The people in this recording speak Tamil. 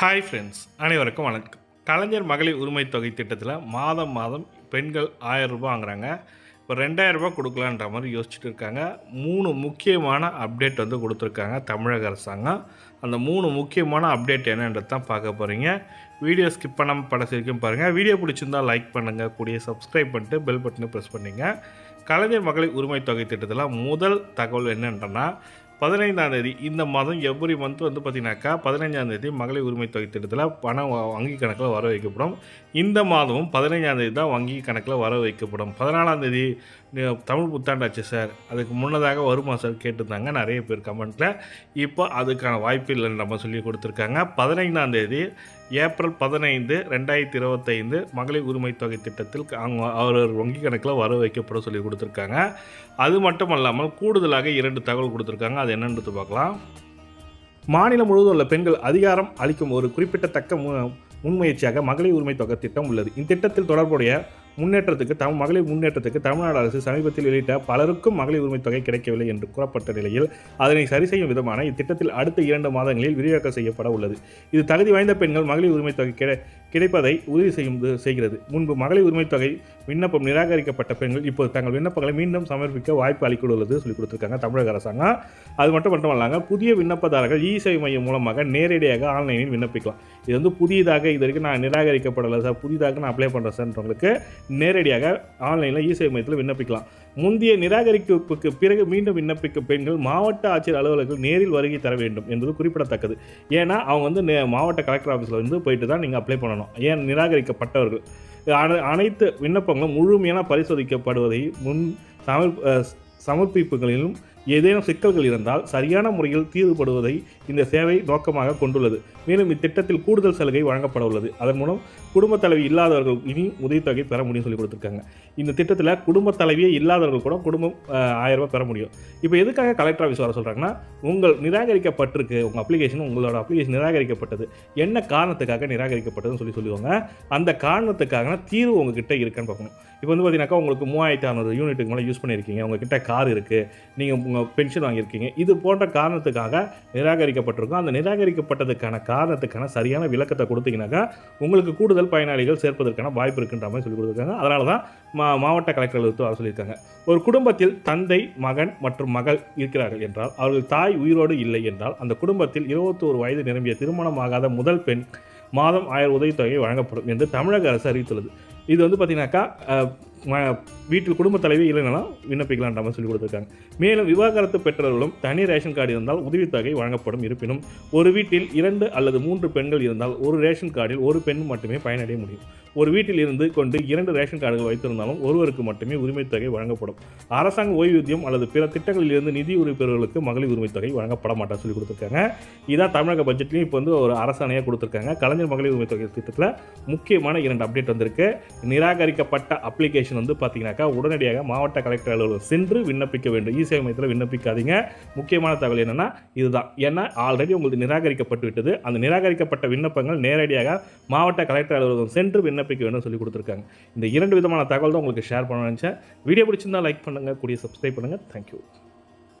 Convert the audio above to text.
ஹாய் ஃப்ரெண்ட்ஸ் அனைவருக்கும் வணக்கம். கலைஞர் மகளிர் உரிமை தொகை திட்டத்தில் மாதம் மாதம் பெண்கள் ஆயிரம் ரூபாய் வாங்குறாங்க. இப்போ ரெண்டாயிரம் கொடுக்கலான்ற மாதிரி யோசிச்சுட்டு இருக்காங்க. மூணு முக்கியமான அப்டேட் வந்து கொடுத்துருக்காங்க தமிழக அரசாங்கம். அந்த மூணு முக்கியமான அப்டேட் என்னன்றது தான் பார்க்க போகிறீங்க வீடியோ ஸ்கிப் பண்ணாமல் படத்தை வரைக்கும் பாருங்கள் வீடியோ பிடிச்சிருந்தா லைக் பண்ணுங்கள் கூடிய சப்ஸ்கிரைப் பண்ணிட்டு பெல் பட்டனை ப்ரெஸ் பண்ணிங்க. கலைஞர் மகளிர் உரிமை தொகை திட்டத்தில் முதல் தகவல் என்னன்றனா பதினைந்தாம் தேதி இந்த மாதம் எவ்ரி மந்த் வந்து பார்த்தீங்கன்னாக்கா பதினைஞ்சாம் தேதி மகளிர் உரிமை தொகை திட்டத்தில் பணம் வங்கி கணக்கில் வர வைக்கப்படும். இந்த மாதமும் பதினைஞ்சாம் தேதி தான் வங்கி கணக்கில் வர வைக்கப்படும். பதினாலாம் தேதி தமிழ் புத்தாண்டாச்சு சார். அதுக்கு முன்னதாக வருமா சார் கேட்டிருந்தாங்க. நிறைய பேர் கமெண்ட்டில் இப்போ அதுக்கான வாய்ப்பு இல்லைன்னு நம்ம சொல்லி கொடுத்துருக்காங்க. பதினைந்தாம் தேதி ஏப்ரல் பதினைந்து ரெண்டாயிரத்தி இருபத்தைந்து மகளிர் உரிமை தொகை திட்டத்தில் அவங்க அவர் வங்கி கணக்கில் வர வைக்கப்பட சொல்லி கொடுத்துருக்காங்க. அது மட்டும் அல்லாமல் கூடுதலாக இரண்டு தகவல் கொடுத்துருக்காங்க. அது என்னன்றது பார்க்கலாம். மாநிலம் முழுவதும் உள்ள பெண்கள் அதிகாரம் அளிக்கும் ஒரு குறிப்பிடத்தக்க மு- முன்முயற்சியாக மகளிர் உரிமை தொகை திட்டம் உள்ளது. இந்த திட்டத்தில் தொடர்புடைய முன்னேற்றத்துக்கு தம் மகளிர் முன்னேற்றத்துக்கு தமிழ்நாடு அரசு சமீபத்தில் வெளியிட்ட பலருக்கும் மகளிர் உரிமை தொகை கிடைக்கவில்லை என்று கூறப்பட்ட நிலையில் அதனை சரி செய்யும் விதமான இத்திட்டத்தில் அடுத்த இரண்டு மாதங்களில் விரிவாக்கம் செய்யப்பட உள்ளது. இது தகுதி வாய்ந்த பெண்கள் மகளிர் உரிமை தொகை கிடை கிடைப்பதை உறுதி செய்யும் செய்கிறது. முன்பு மகளிர் உரிமை தொகை விண்ணப்பம் நிராகரிக்கப்பட்ட பெண்கள் இப்போது தங்கள் விண்ணப்பங்களை மீண்டும் சமர்ப்பிக்க வாய்ப்பு அளித்துள்ளது சொல்லி கொடுத்துருக்காங்க தமிழக அரசாங்கம். அது மட்டும் மட்டுமல்லாங்க புதிய விண்ணப்பதாரர்கள் இ சேவை மையம் மூலமாக நேரடியாக ஆன்லைனில் விண்ணப்பிக்கலாம். இது வந்து புதியதாக இது வரைக்கும் நான் நிராகரிக்கப்படலை சார் புதிதாக நான் அப்ளை பண்ணுறேன் சார்ன்றவங்களுக்கு நேரடியாக ஆன்லைனில் இ சேவை மையத்தில் விண்ணப்பிக்கலாம். முந்தைய நிராகரிப்புக்கு பிறகு மீண்டும் விண்ணப்பிக்கும் பெண்கள் மாவட்ட ஆட்சியர் அலுவலர்கள் நேரில் வருகை தர வேண்டும் என்பது குறிப்பிடத்தக்கது. ஏன்னா அவங்க வந்து நே- மாவட்ட கலெக்டர் ஆஃபீஸில் வந்து போயிட்டு தான் நீங்கள் அப்ளை பண்ணணும். ஏன் நிராகரிக்கப்பட்டவர்கள்? அனைத்து விண்ணப்பங்களும் முழுமையான பரிசோதிக்கப்படுவதை முன் சமர் சமர்ப்பிப்புகளிலும் ஏதேனும் சிக்கல்கள் இருந்தால் சரியான முறையில் தீர்வுபடுவதை இந்த சேவை நோக்கமாக கொண்டுள்ளது. மேலும் இத்திட்டத்தில் கூடுதல் சலுகை வழங்கப்பட உள்ளது. அதன் மூலம் குடும்ப தலைவி இல்லாதவர்கள் இனி உதவித்தொகை பெற முடியும் சொல்லி கொடுத்துருக்காங்க. இந்த திட்டத்தில் குடும்ப தலைவியே இல்லாதவர்கள் கூட குடும்பம் ஆயிரம் ரூபாய் பெற முடியும். இப்போ எதுக்காக கலெக்டர் ஆஃபீஸ் வர சொல்கிறாங்கன்னா உங்கள் நிராகரிக்கப்பட்டிருக்கு உங்கள் அப்ளிகேஷன் உங்களோட அப்ளிகேஷன் நிராகரிக்கப்பட்டது. என்ன காரணத்துக்காக நிராகரிக்கப்பட்டதுன்னு சொல்லி சொல்லுவாங்க. அந்த காரணத்துக்காக தீர்வு உங்ககிட்ட இருக்கான்னு பார்க்கணும். இப்போ வந்து பார்த்தீங்கன்னாக்கா உங்களுக்கு மூவாயிரத்தி அறநூறு யூனிட்டுக்கு மேலே யூஸ் பண்ணியிருக்கீங்க உங்ககிட்ட கார் இருக்குது நீங்கள் உங்கள் பென்ஷன் வாங்கியிருக்கீங்க. இது போன்ற காரணத்துக்காக நிராகரிக்கப்பட்டிருக்கும். அந்த நிராகரிக்கப்பட்டதுக்கான காரணத்துக்கான சரியான விளக்கத்தை கொடுத்தீங்கன்னாக்கா உங்களுக்கு கூடுதல் பயனாளிகள் சேர்ப்பதற்கான வாய்ப்பு இருக்குன்ற மாதிரி சொல்லி கொடுத்துருக்காங்க. அதனால தான் மா மாவட்ட கலெக்டர் வர சொல்லியிருக்காங்க. ஒரு குடும்பத்தில் தந்தை மகன் மற்றும் மகள் இருக்கிறார்கள் என்றால் அவர்கள் தாய் உயிரோடு இல்லை என்றால் அந்த குடும்பத்தில் இருபத்தோரு வயது நிரம்பிய திருமணமாகாத முதல் பெண் மாதம் ஆயிரம் உதவித்தொகை வழங்கப்படும் என்று தமிழக அரசு அறிவித்துள்ளது. இது வந்து பார்த்தீங்கன்னாக்கா வீட்டில் குடும்ப தலைவி இல்லைன்னா விண்ணப்பிக்கலான்ற மாதிரி சொல்லி கொடுத்துருக்காங்க. மேலும் விவாகரத்து பெற்றவர்களும் தனி ரேஷன் கார்டு இருந்தால் உதவித்தொகை வழங்கப்படும் இருப்பினும் ஒரு வீட்டில் இரண்டு அல்லது மூன்று பெண்கள் இருந்தால் ஒரு ரேஷன் கார்டில் ஒரு பெண் மட்டுமே பயனடைய முடியும். ஒரு வீட்டில் இருந்து கொண்டு இரண்டு ரேஷன் கார்டுகள் வைத்திருந்தாலும் ஒருவருக்கு மட்டுமே உரிமைத்தொகை வழங்கப்படும். அரசாங்க ஓய்வூதியம் அல்லது பிற திட்டங்களில் இருந்து நிதி உறுப்பினர்களுக்கு மகளிர் உரிமைத்தொகை வழங்கப்பட மாட்டா சொல்லி கொடுத்துருக்காங்க. இதான் தமிழக பட்ஜெட்லையும் இப்போ வந்து ஒரு அரசாணையாக கொடுத்துருக்காங்க. கலைஞர் மகளிர் உரிமைத்தொகை திட்டத்தில் முக்கியமான இரண்டு அப்டேட் வந்திருக்கு. நிராகரிக்கப்பட்ட அப்ளிகேஷன் வந்து பார்த்தீங்கன்னாக்கா உடனடியாக மாவட்ட கலெக்டர் அலுவலகம் சென்று விண்ணப்பிக்க வேண்டும். இ சேவை மையத்தில் விண்ணப்பிக்காதீங்க. முக்கியமான தகவல் என்னன்னா இதுதான். ஏன்னா ஆல்ரெடி உங்களுக்கு நிராகரிக்கப்பட்டு விட்டது அந்த நிராகரிக்கப்பட்ட விண்ணப்பங்கள் நேரடியாக மாவட்ட கலெக்டர் அலுவலகம் சென்று விண்ணப்பிக்க வேண்டும் சொல்லி கொடுத்துருக்காங்க. இந்த இரண்டு விதமான தகவல் தான் உங்களுக்கு ஷேர் பண்ண நினச்சேன். வீடியோ பிடிச்சிருந்தா லைக் பண்ணுங்கள் கூடிய சப்ஸ்கிரைப் பண்ணுங்கள் தேங்க்யூ